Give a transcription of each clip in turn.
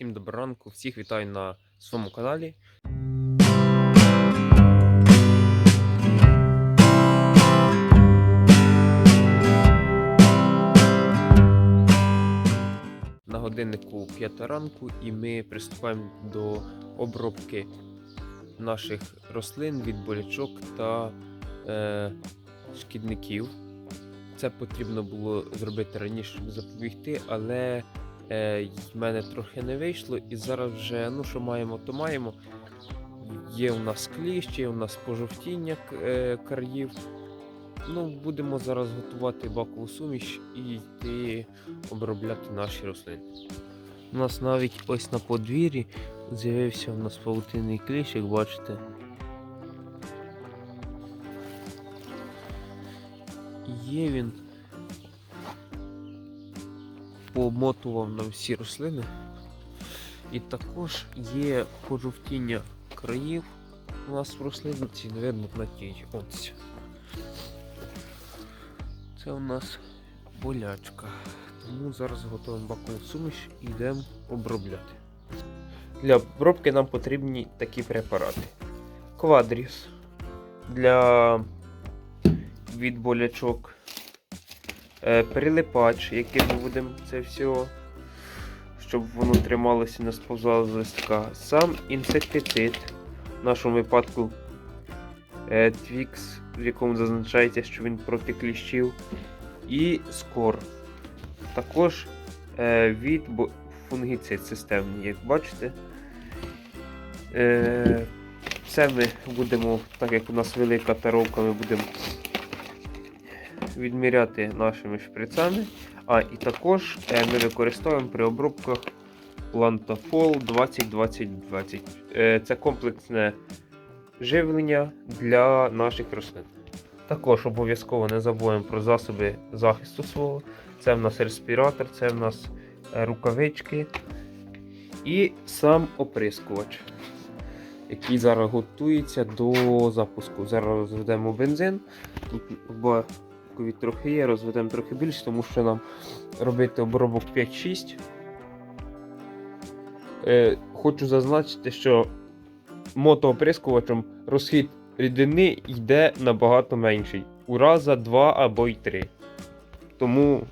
Всім доброго всіх вітаю на своєму каналі. На годиннику 5 ранку і ми приступаємо до обробки наших рослин від болячок та е, шкідників. Це потрібно було зробити раніше, щоб запобігти, але е, в мене трохи не вийшло, і зараз вже, ну що маємо, то маємо. Є у нас кліщ, є у нас пожовтіння е, кар'їв. Ну, будемо зараз готувати бакову суміш і йти обробляти наші рослини. У нас навіть ось на подвір'ї з'явився у нас павутинний кліщ, як бачите. Є він пообмотував нам всі рослини. І також є пожовтіння країв у нас в рослинниці, навірно, на тій оці. Це у нас болячка. Тому зараз готуємо бакову суміш і йдемо обробляти. Для обробки нам потрібні такі препарати. Квадріс для від болячок. Е, прилипач, який ми будемо це все, щоб воно трималося не сповзало з листка. Сам інсектицид, в нашому випадку е, Twix, в якому зазначається, що він проти кліщів. І скор. Також е, від фунгіцид системний, як бачите. Е, все ми будемо, так як у нас велика таровка, ми будемо відміряти нашими шприцами. А і також е, ми використовуємо при обробках Лантафол 20-20-20. Е, Це комплексне живлення для наших рослин. Також обов'язково не забуваємо про засоби захисту свого. Це в нас респіратор, це в нас е, рукавички і сам оприскувач, який зараз готується до запуску. Зараз розведемо бензин. Тут бакові трохи є, розведемо трохи більше, тому що нам робити обробок 5-6. Е, хочу зазначити, що мотооприскувачем розхід рідини йде набагато менший. У раза 2 або й 3. Тому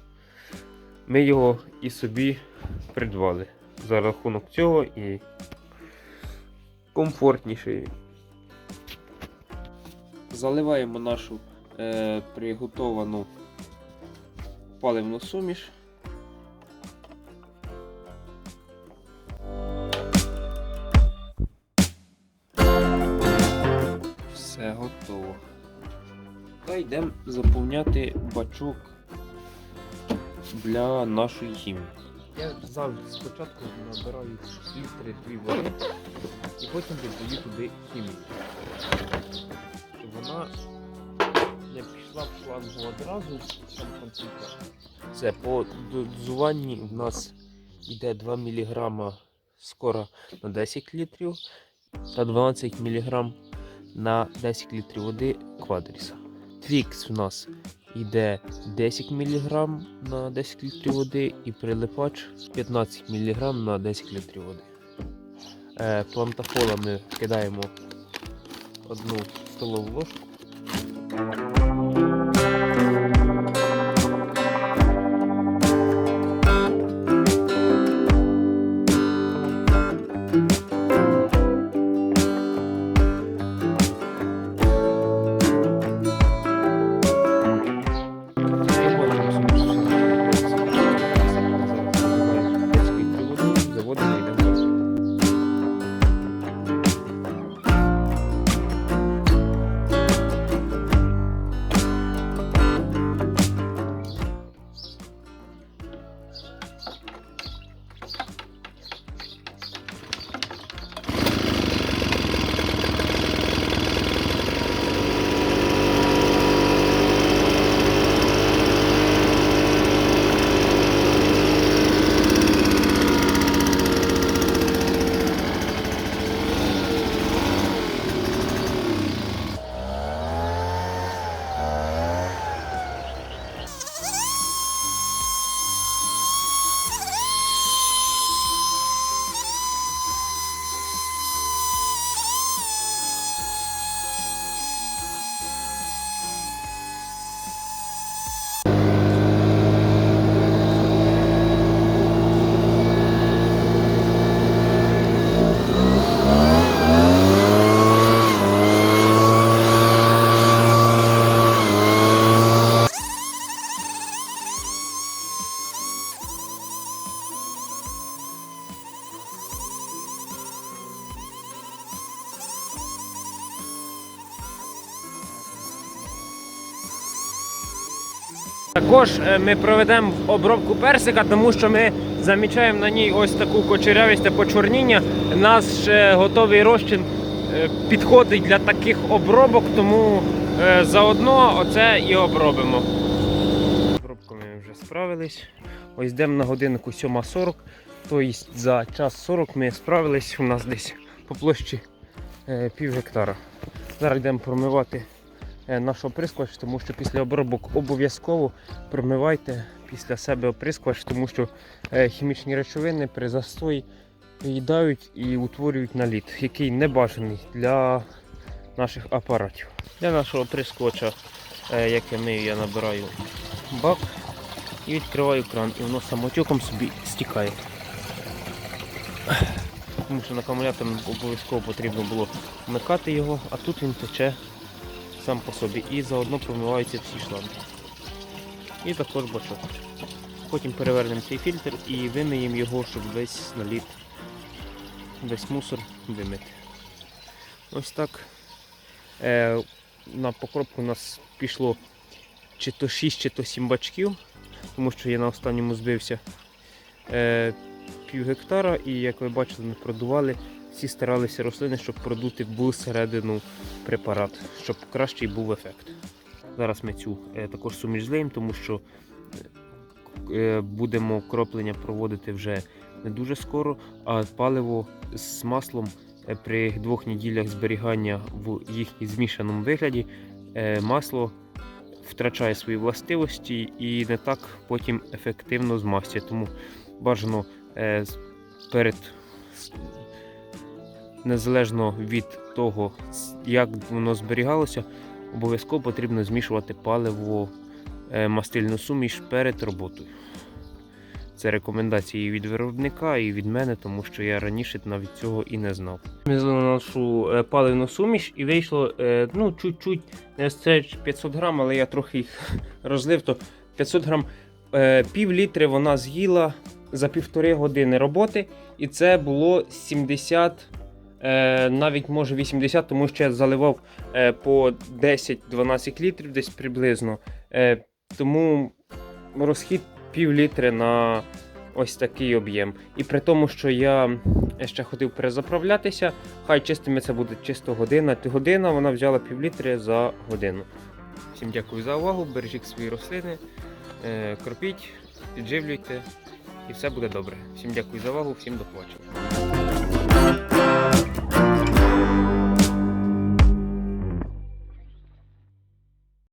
ми його і собі придбали за рахунок цього і комфортніший. Заливаємо нашу е, приготовану паливну суміш. Все готово. Та йдемо заповняти бачок для нашої хімії. Я завжди спочатку набираю літри дві води і потім додаю туди хімію. Щоб вона не пішла в шлангу одразу сам концентрат. Це по дозуванні в нас йде 2 мг скоро на 10 літрів та 12 мг на 10 літрів води квадріса. Твікс в нас йде 10 мг на 10 літрів води і прилипач 15 мг на 10 літрів води. Е, плантафола ми кидаємо одну столову ложку. Також е, ми проведемо обробку персика, тому що ми замічаємо на ній ось таку кочерявість почорніння. Наш готовий розчин е, підходить для таких обробок, тому е, заодно оце і обробимо. Обробками ми вже справились. Ось йдемо на годиннику 7.40, тобто за час 40 ми справились. У нас десь по площі пів гектара. Зараз йдемо промивати е, наш оприскувач, тому що після обробок обов'язково промивайте після себе оприскувач, тому що е, хімічні речовини при застої їдають і утворюють наліт, який не бажаний для наших апаратів. Для нашого оприскувача, е, як я мию, я набираю бак і відкриваю кран, і воно самотюком собі стікає. Тому що на акумулятор обов'язково потрібно було вмикати його, а тут він тече сам по собі і заодно промиваються всі шланги. І також бачок. Потім перевернемо цей фільтр і вимиємо його, щоб весь наліт, весь мусор вимити. Ось так. Е, на покропку у нас пішло чи то 6, чи то 7 бачків, тому що я на останньому збився. Е, пів гектара, і як ви бачили, ми продували. Всі старалися рослини, щоб продути був середину препарат, щоб кращий був ефект. Зараз ми цю е, також суміш злиємо, тому що е, будемо кроплення проводити вже не дуже скоро, а паливо з маслом е, при двох неділях зберігання в їх змішаному вигляді масло втрачає свої властивості і не так потім ефективно змастять. Тому бажано перед незалежно від того, як воно зберігалося, обов'язково потрібно змішувати паливо е, мастильну суміш перед роботою. Це рекомендації від виробника і від мене, тому що я раніше навіть цього і не знав. Ми злили нашу е, паливну суміш і вийшло е, ну, чуть-чуть це 500 грам, але я трохи їх розлив, то 500 грам пів літри вона з'їла за півтори години роботи, і це було 70, е, навіть може 80, тому що я заливав е, по 10-12 літрів десь приблизно. Е, тому розхід пів літри на ось такий об'єм. І при тому, що я ще ходив перезаправлятися, хай чистими це буде чисто година. Година вона взяла пів літри за годину. Всім дякую за увагу, бережіть свої рослини, е, кропіть, підживлюйте і все буде добре. Всім дякую за увагу, всім до побачення.